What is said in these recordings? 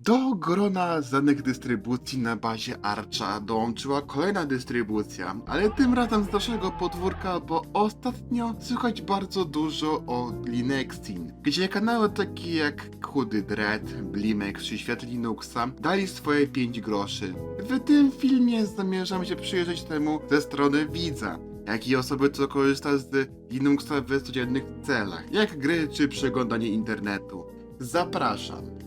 Do grona znanych dystrybucji na bazie Archa dołączyła kolejna dystrybucja, ale tym razem z naszego podwórka, bo ostatnio słychać bardzo dużo o Linuxin, gdzie kanały takie jak Chudy Dread, Blimek czy Świat Linuxa dali swoje 5 groszy. W tym filmie zamierzam się przyjrzeć temu ze strony widza, jak i osoby, co korzysta z Linuxa w codziennych celach, jak gry czy przeglądanie internetu. Zapraszam.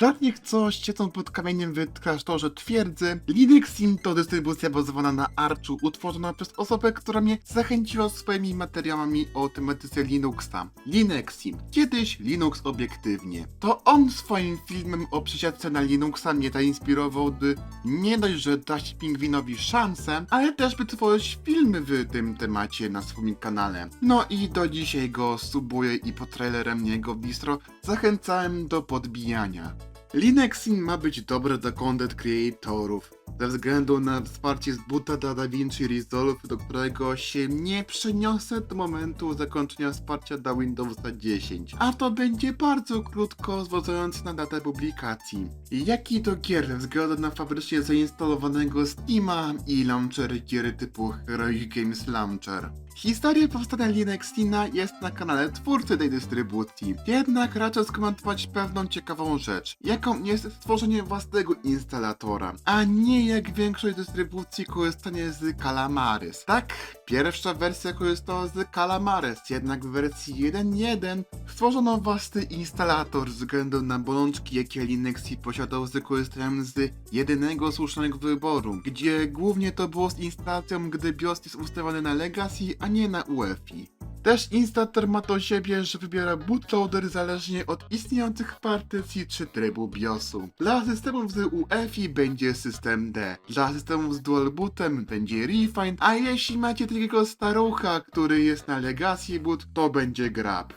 Dla nich, co siedzą pod kamieniem w klasztorze twierdzy, Linuxim to dystrybucja bazowana na Archu, utworzona przez osobę, która mnie zachęciła swoimi materiałami o tematyce Linuxa. Linuxim, kiedyś Linux obiektywnie. To on swoim filmem o przesiadce na Linuxa mnie zainspirował, by nie dość, że dać pingwinowi szansę, ale też by tworzyć filmy w tym temacie na swoim kanale. No i do dzisiaj go subuję i po trailerem jego bistro zachęcałem do podbijania. Linuxin ma być dobre dla content creatorów, ze względu na wsparcie z buta dla DaVinci Resolve, do którego się nie przeniosę do momentu zakończenia wsparcia dla Windowsa 10, a to będzie bardzo krótko, zważając na datę publikacji. Jak i do gier ze względu na fabrycznie zainstalowanego Steama i launchery gier typu Heroic Games Launcher. Historia powstania Linuxina jest na kanale twórcy tej dystrybucji, jednak raczej skomentować pewną ciekawą rzecz, jaką jest stworzenie własnego instalatora, a nie jak większość dystrybucji korzystanie z Calamares. Tak, pierwsza wersja korzystała z Calamares, jednak w wersji 1.1 stworzono własny instalator ze względu na bolączki, jakie Linuxi posiadał z korzystaniem z jedynego słusznego wyboru, gdzie głównie to było z instalacją, gdy BIOS jest ustawiony na Legacy, a nie na UEFI. Też instalator ma to siebie, że wybiera bootloader zależnie od istniejących partycji czy trybu BIOSu. Dla systemów z UEFI będzie system D, dla systemów z dual bootem będzie Refine, a jeśli macie takiego starucha, który jest na Legacy boot, to będzie Grab.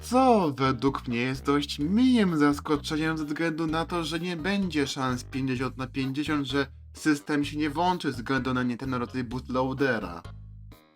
Co według mnie jest dość miłym zaskoczeniem ze względu na to, że nie będzie szans 50 na 50, że system się nie włączy ze względu na nie ten rodzaj bootloadera.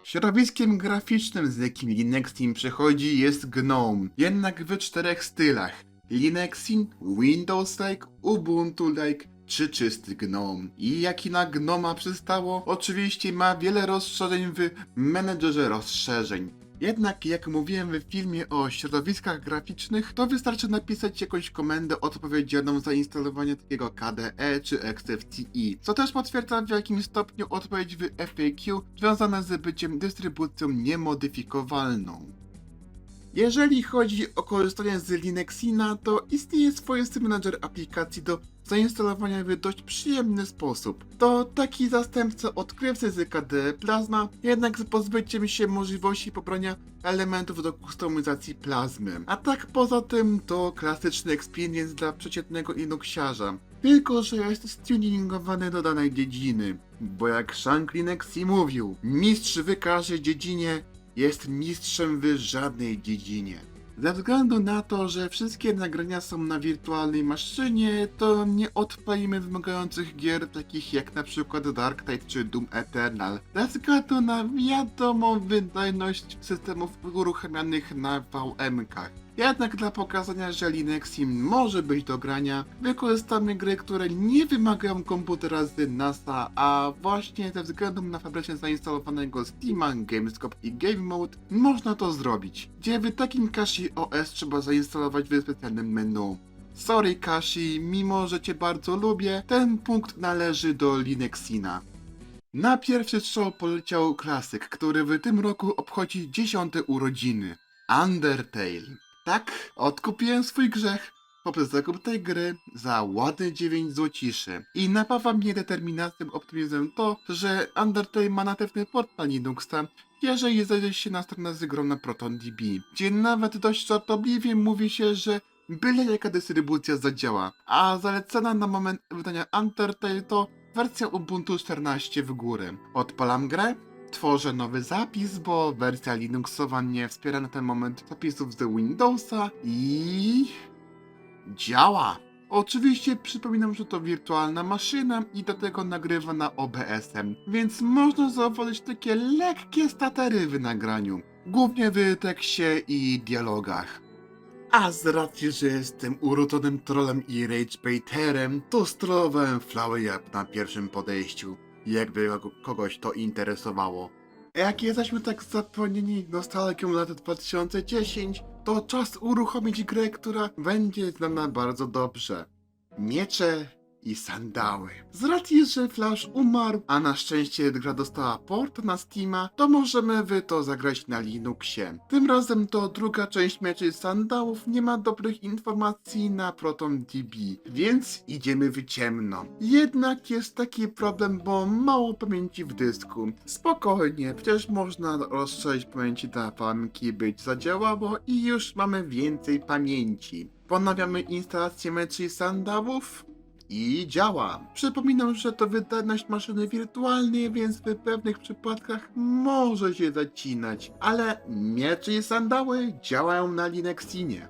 Środowiskiem graficznym, z jakim Linuxin przychodzi, jest GNOME, jednak w czterech stylach. Linuxin, Windows-like, Ubuntu-like czy czysty GNOME. I jaki na GNOMA przystało, oczywiście ma wiele rozszerzeń w menedżerze rozszerzeń. Jednak jak mówiłem w filmie o środowiskach graficznych, to wystarczy napisać jakąś komendę odpowiedzialną za instalowanie takiego KDE czy XFCE, co też potwierdza w jakim stopniu odpowiedź w FAQ związana z byciem dystrybucją niemodyfikowalną. Jeżeli chodzi o korzystanie z Linuxina, to istnieje swoisty menadżer aplikacji do zainstalowania w dość przyjemny sposób. To taki zastępca odkrywcy z KDE Plasma, jednak z pozbyciem się możliwości pobrania elementów do kustomizacji plazmy. A tak poza tym to klasyczny experience dla przeciętnego Linuxiarza. Tylko, że jest stuningowany do danej dziedziny. Bo jak Shank Linuxi mówił, mistrz w każdej dziedzinie jest mistrzem w żadnej dziedzinie. Ze względu na to, że wszystkie nagrania są na wirtualnej maszynie, to nie odpalimy wymagających gier takich jak na przykład Dark Tide czy Doom Eternal, ze względu na wiadomą wydajność systemów uruchamianych na VM-kach. Jednak dla pokazania, że Linuxim może być do grania, wykorzystamy gry, które nie wymagają komputera z NASA, a właśnie ze względu na fabrycznie zainstalowanego Steama, Gamescom i Game Mode można to zrobić, gdzie w takim Kashi OS trzeba zainstalować w specjalnym menu. Sorry Kashi, mimo że cię bardzo lubię, ten punkt należy do Linuxina. Na pierwszy strzał poleciał klasyk, który w tym roku obchodzi dziesiąte urodziny. Undertale. Tak, odkupiłem swój grzech poprzez zakup tej gry za ładne 9 złociszy. I napawa mnie determinacją, optymizmem to, że Undertale ma natywny port na Linuxa, jeżeli zajrzysz się na stronę z grą na ProtonDB, gdzie nawet dość żartobliwie mówi się, że byle jaka dystrybucja zadziała, a zalecana na moment wydania Undertale to wersja Ubuntu 14 w górę. Odpalam grę, tworzę nowy zapis, bo wersja Linuxowa nie wspiera na ten moment zapisów z Windowsa i... działa! Oczywiście przypominam, że to wirtualna maszyna i do tego nagrywana OBS-em, więc można zauważyć takie lekkie statery w nagraniu, głównie w tekście i dialogach. A z racji, że jestem urodzonym trollem i ragebaiterem, to strollowałem Flower Up na pierwszym podejściu, jakby kogo- kogoś to interesowało. A Jak jesteśmy tak zapomnieni nostalgią lat 2010, to czas uruchomić grę, która będzie znana bardzo dobrze. Miecze i sandały. Z racji, że Flash umarł, a na szczęście gra dostała port na Steama, to możemy w to zagrać na Linuxie. Tym razem to druga część mieczy sandałów nie ma dobrych informacji na ProtonDB, więc idziemy w ciemno. Jednak jest taki problem, bo mało pamięci w dysku. Spokojnie, przecież można rozszerzyć pamięci pamięci być zadziałało i już mamy więcej pamięci. Ponawiamy instalację meczy i sandałów i działa. Przypominam, że to wydajność maszyny wirtualnej, więc w pewnych przypadkach może się zacinać, ale miecze i sandały działają na Linuxinie.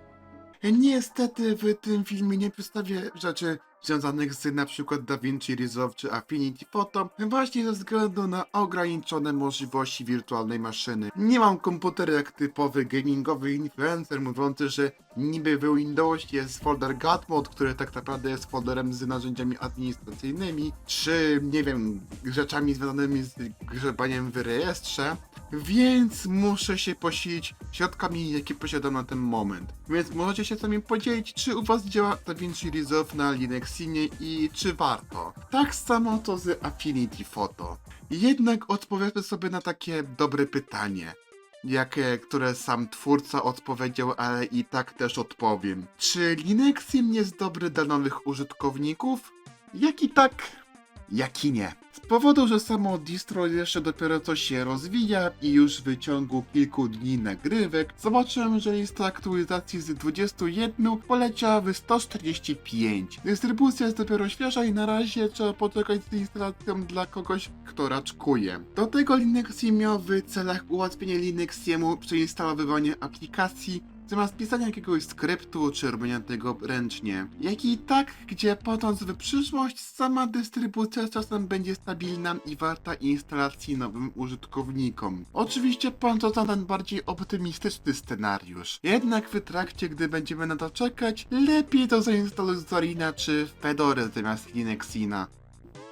Niestety w tym filmie nie przedstawię rzeczy związanych z przykład DaVinci Resolve czy Affinity Photo właśnie ze względu na ograniczone możliwości wirtualnej maszyny. Nie mam komputera jak typowy gamingowy influencer mówiący, że niby w Windows jest folder Godmode, który tak naprawdę jest folderem z narzędziami administracyjnymi, czy nie wiem, rzeczami związanymi z grzebaniem w rejestrze, więc muszę się posilić środkami, jakie posiadam na ten moment. Więc możecie się sami podzielić, czy u was działa DaVinci Resolve na Linuxinie i czy warto. Tak samo to z Affinity Photo. Jednak odpowiedzmy sobie na takie dobre pytanie. Jakie, które sam twórca odpowiedział, ale i tak też odpowiem. Czy Linuxim jest dobry dla nowych użytkowników? Jak i tak, jak i nie. Powodu, że samo distro jeszcze dopiero co się rozwija i już w ciągu kilku dni nagrywek, zobaczyłem, że lista aktualizacji z 21 poleciała w 145. Dystrybucja jest dopiero świeża i na razie trzeba poczekać z instalacją dla kogoś, kto raczkuje. Do tego Linuxi miał w celach ułatwienie Linuxiemu przeinstalowywanie aplikacji zamiast pisania jakiegoś skryptu czy robienia tego ręcznie. Jak i tak, gdzie patrząc w przyszłość, sama dystrybucja z czasem będzie stabilna i warta instalacji nowym użytkownikom. Oczywiście patrząc na ten bardziej optymistyczny scenariusz. Jednak w trakcie, gdy będziemy na to czekać, lepiej to zainstaluj Zorina czy Fedorę zamiast Linuxina.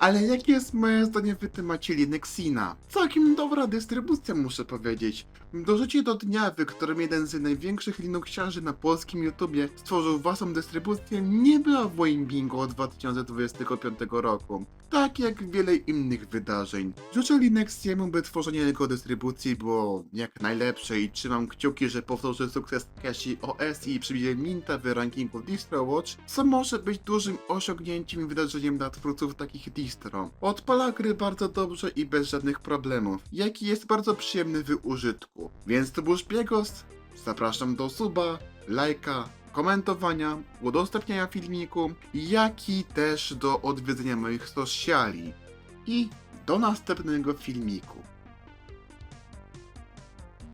Ale jakie jest moje zdanie w temacie Linuxina? Całkiem dobra dystrybucja muszę powiedzieć. Dożycie do dnia, w którym jeden z największych Linuxiarzy na polskim YouTubie stworzył własną dystrybucję, nie była w moim bingo od 2025 roku. Tak jak wiele innych wydarzeń. Życzę Linuxiemu, by tworzenie jego dystrybucji było jak najlepsze i trzymam kciuki, że powtórzy sukces Cashi OS i przybije Minta w rankingu DistroWatch, co może być dużym osiągnięciem i wydarzeniem dla twórców takich distro. Odpala gry bardzo dobrze i bez żadnych problemów, jaki jest bardzo przyjemny w użytku. Więc to był Szpiegos, zapraszam do suba, lajka, komentowania, udostępniania filmiku, jak i też do odwiedzenia moich sociali. I do następnego filmiku.